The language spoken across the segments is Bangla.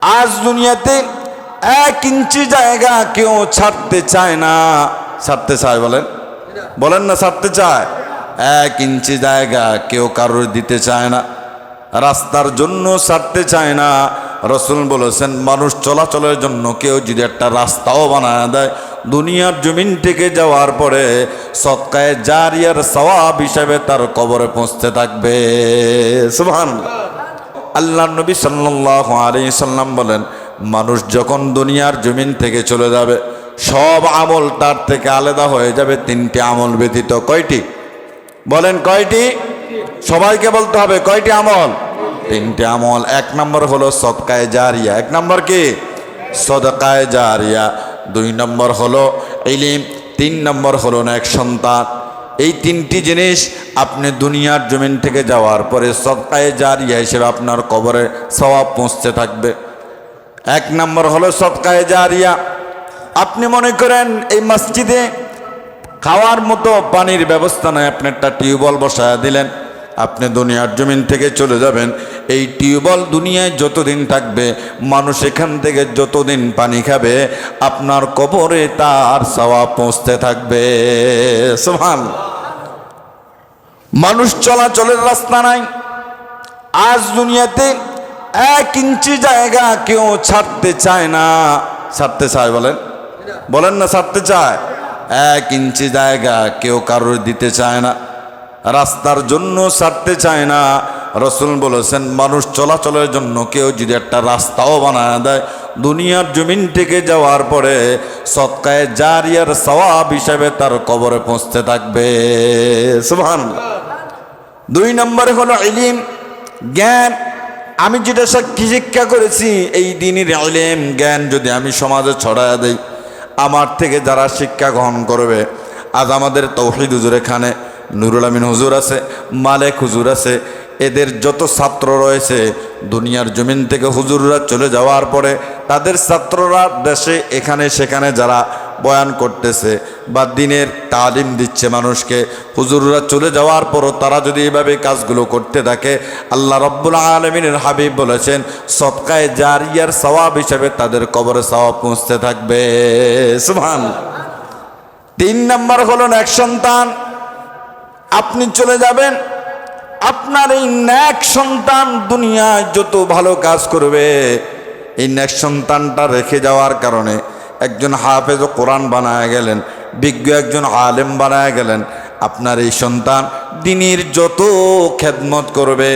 আজ দুনিয়াতে এক ইঞ্চি জায়গা কেউ ছাড়তে চায় না। ছাড়তে চায় বলেন? বলেন না ছাড়তে চায়। এক ইঞ্চি জায়গা কেউ কারোর দিতে চায় না। রাস্তার জন্য ছাড়তে চায় না। রসুল বলেছেন, মানুষ চলাচলের জন্য কেউ যদি একটা রাস্তাও বানায় দেয়, দুনিয়ার জমিন থেকে যাওয়ার পরে সৎকায় জারিয়ার সওয়াব হিসাবে তার কবরে পৌঁছতে থাকবে। সুবহানাল্লাহ। আল্লাহ নবী সাল্লাহ আলী সাল্লাম বলেন, মানুষ যখন দুনিয়ার জমিন থেকে চলে যাবে, সব আমল তার থেকে আলাদা হয়ে যাবে। তিনটি আমল ব্যতীত কয়টি? বলেন কয়টি? সবাইকে বলতে হবে কয়টি আমল? তিনটি আমল। এক নম্বর হলো সদকায় জারিয়া। এক নম্বর কি? সদকায় জারিয়া। দুই নম্বর হলো ইলিম। তিন নম্বর হলো এক সন্তান। এই তিনটি জিনিস আপনি দুনিয়ার জমিন থেকে যাওয়ার পরে সৎকায়ে জারিয়া হিসেবে আপনার কবরে সওয়াব পৌঁছতে থাকবে। এক নম্বর হলো সৎকায়ে জারিয়া। আপনি মনে করেন এই মসজিদে খাওয়ার মতো পানির ব্যবস্থা নয় আপনি একটা টিউবওয়েল বসায় দিলেন, আপনি দুনিয়ার জমিন থেকে চলে যাবেন। এই টিউবওয়েল দুনিয়ায় যতদিন থাকবে, মানুষ এখান থেকে যতদিন পানি খাবে, আপনার কবরে তার সওয়াব পৌঁছতে থাকবে। সোহান মানুষ চলাচলের রাস্তা নাই। আজ দুনিয়াতে এক ইঞ্চি জায়গা কেউ ছাড়তে চায় না। ছাড়তে চায় বলেন। বলেন না ছাড়তে চায়। এক ইঞ্চি জায়গা কেউ কারোর দিতে চায় না। রাস্তার জন্য ছাড়তে চায় না। রসুল বলেছেন, মানুষ চলাচলের জন্য কেউ যদি একটা রাস্তাও বানায় দেয়, দুনিয়ার জমিন থেকে যাওয়ার পরে সৎকায় জারিয়ার সওয়াব হিসাবে তার কবরে পৌঁছতে থাকবে। সুবহানাল্লাহ। দুই নম্বরে হলো ইলিম, জ্ঞান। আমি যেটা সাক্ষী শিক্ষা করেছি, এই দিনের ইলেম, জ্ঞান যদি আমি সমাজে ছড়ায় দেই, আমার থেকে যারা শিক্ষা গ্রহণ করবে, আজ আমাদের তৌহিদ হুজুর এখানে, নুরুল আমিন হুজুর আছে, মালেক হুজুর আছে, এদের যত ছাত্র রয়েছে, দুনিয়ার জমিন থেকে হুজুররা চলে যাওয়ার পরে, তাদের ছাত্ররা দেশে এখানে সেখানে যারা বয়ান করতেছে বা দিনের তালিম দিচ্ছে মানুষকে, হুজুররা চলে যাওয়ার পরও তারা যদি এভাবে কাজগুলো করতে থাকে, আল্লাহ রব্বুল আলমিনের হাবিব বলেছেন সৎকায় জারিয়ার সওয়াব হিসেবে তাদের কবরে সওয়াব পৌঁছতে থাকবে। সুহান তিন নম্বর হলো এক সন্তান। আপনি চলে যাবেন, আপনার এই ন্যাক সন্তান দুনিয়ায় যত ভালো কাজ করবে, এই ন্যাক সন্তানটা রেখে যাওয়ার কারণে একজন হাফেজ কোরআন বানায় গেলেন, বিজ্ঞ একজন আলেম বানায় গেলেন, আপনার এই সন্তান দিনের যত খেদমত করবে,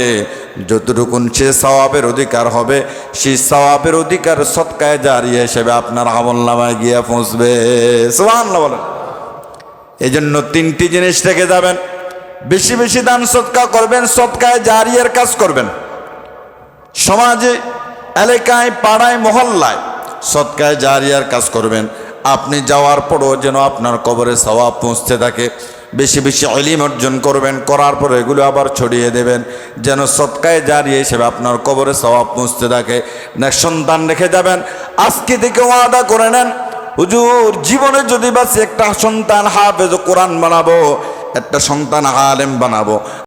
যতটুকুন সে সওয়াবের অধিকার হবে, সেই সওয়াবের অধিকার সৎকায় জারিয়ে হিসেবে আপনার আমল নামায় গিয়ে পৌঁছবে। সোহান বলেন। এই জন্য তিনটি জিনিস থেকে যাবেন। বেশি বেশি দান সৎকা করবেন, সৎকায় জারিয়ার কাজ করবেন। সমাজে, এলাকায়, পাড়ায়, মহল্লায় সৎকায় জারিয়ার কাজ করবেন। আপনি যাওয়ার পরও যেন আপনার কবরে সওয়াব পৌঁছতে থাকে। বেশি বেশি অলিম অর্জন করবেন, করার পরে এগুলো আবার ছড়িয়ে দেবেন। যেন সৎকায় জারিয়ে হিসেবে আপনার কবরে সওয়াব পৌঁছতে থাকে। না সন্তান রেখে যাবেন, আজকে থেকে ওয়াদা করে নেন, হুজুর জীবনে যদি বাসি একটা সন্তান হাফেজ কোরআন বানাবো, একটা সন্তান আলেম বানাবো।